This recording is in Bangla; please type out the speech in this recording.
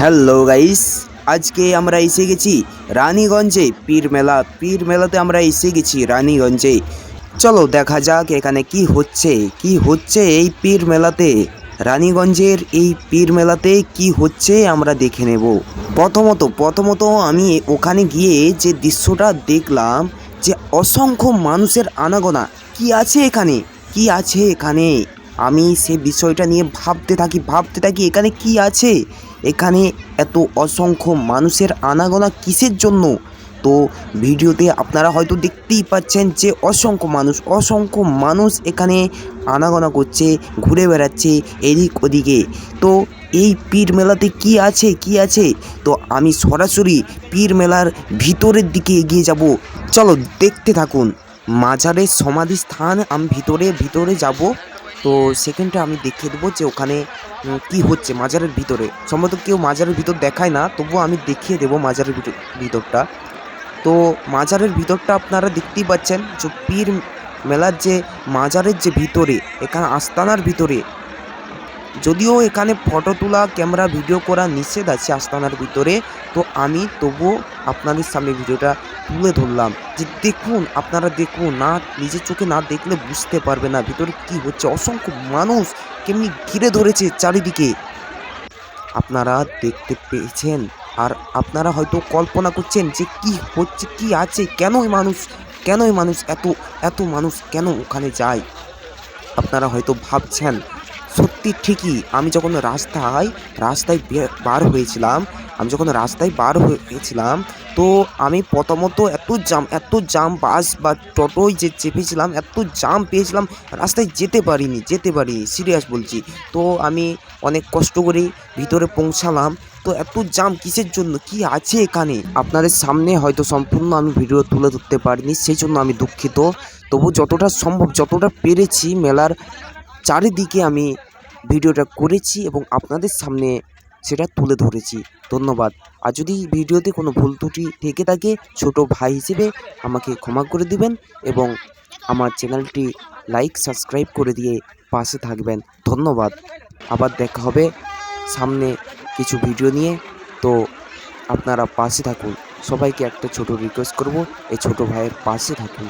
হ্যালো গাইস আজকে আমরা এসে গেছি রানীগঞ্জে পীর মেলা। পীর মেলাতে আমরা এসে গেছি রানীগঞ্জে। চলো দেখা যাক এখানে কি হচ্ছে। কি হচ্ছে এই পীর মেলাতে? রানীগঞ্জের এই পীর মেলাতে কি হচ্ছে আমরা দেখে নেব। প্রথমত প্রথমত আমি ওখানে গিয়ে যে দৃশ্যটা দেখলাম, যে অসংখ্য মানুষের আনাগোনা, কি আছে এখানে? কি আছে এখানে? আমি সে বিষয়টা নিয়ে ভাবতে থাকি ভাবতে থাকি এখানে কি আছে? এখানে এত অসংখ্য মানুষের আনাগোনা কিসের জন্য? তো ভিডিওতে আপনারা হয়তো দেখতেই পাচ্ছেন যে অসংখ্য মানুষ অসংখ্য মানুষ এখানে আনাগোনা করছে, ঘুরে বেড়াচ্ছে এদিক ওদিকে। তো এই পীর মেলাতে কি আছে কি আছে? তো আমি সরাসরি পীর মেলার ভিতরের দিকে এগিয়ে যাব। চলো দেখতে থাকুন। মাজারের সমাধি স্থান আমি ভিতরে ভিতরে যাব। তো সেকেন্ডটা আমি দেখিয়ে দেবো যে ওখানে কি হচ্ছে মাজারের ভিতরে। সম্ভবত কেউ মাজারের ভিতর দেখায় না, তবুও আমি দেখিয়ে দেবো মাজারের ভিতর, ভিতরটা। তো মাজারের ভিতরটা আপনারা দেখতেই পাচ্ছেন, যে পীর মেলার যে মাজারের যে ভিতরে, এখানে আস্তানার ভিতরে যদিও এখানে ফটো তোলা, ক্যামেরা, ভিডিও করা নিষেধ আছে আস্তানার ভিতরে, তো আমি তবুও আপনাদের সামনে ভিডিওটা তুলে ধরলাম যে দেখুন, আপনারা দেখুন, না, নিজের চোখে না দেখলে বুঝতে পারবে না ভিতরে কি হচ্ছে। অসংখ্য মানুষ কেমনি ঘিরে ধরেছে চারিদিকে। আপনারা দেখতে পেয়েছেন, আর আপনারা হয়তো কল্পনা করছেন যে কি হচ্ছে, কি আছে কেনই মানুষ কেনই মানুষ, এত এত মানুষ কেন ওখানে যায়? আপনারা হয়তো ভাবছেন সত্যি ঠিকই, আমি যখন রাস্তায় রাস্তায় বার হয়েছিলাম, আমি যখন রাস্তায় বার হয়েছিলাম, তো আমি প্রথমত এত জাম এত জাম বাস বা টোটোয় যে চেপেছিলাম, এত জাম পেয়েছিলাম, রাস্তায় যেতে পারিনি যেতে পারিনি সিরিয়াস বলছি। তো আমি অনেক কষ্ট করে ভিতরে পৌঁছালাম, তো এত জাম কিসের জন্য, কি আছে এখানে? আপনাদের সামনে হয়তো সম্পূর্ণ আমি ভিডিও তুলে ধরতে পারিনি, সেই জন্য আমি দুঃখিত। তবু যতটা সম্ভব, যতটা পেরেছি মেলার চারিদিকে আমি ভিডিওটা করেছি এবং আপনাদের সামনে সেটা তুলে ধরেছি। ধন্যবাদ। আর যদি ভিডিওতে কোনো ভুল ত্রুটি থেকে থাকে, ছোট ভাই হিসেবে আমাকে ক্ষমা করে দিবেন এবং আমার চ্যানেলটি লাইক, সাবস্ক্রাইব করে দিয়ে পাশে থাকবেন। ধন্যবাদ। আবার দেখা হবে সামনে কিছু ভিডিও নিয়ে। তো আপনারা পাশে থাকুন। সবাইকে একটা ছোট রিকোয়েস্ট করব, এই ছোট ভাইয়ের পাশে থাকুন।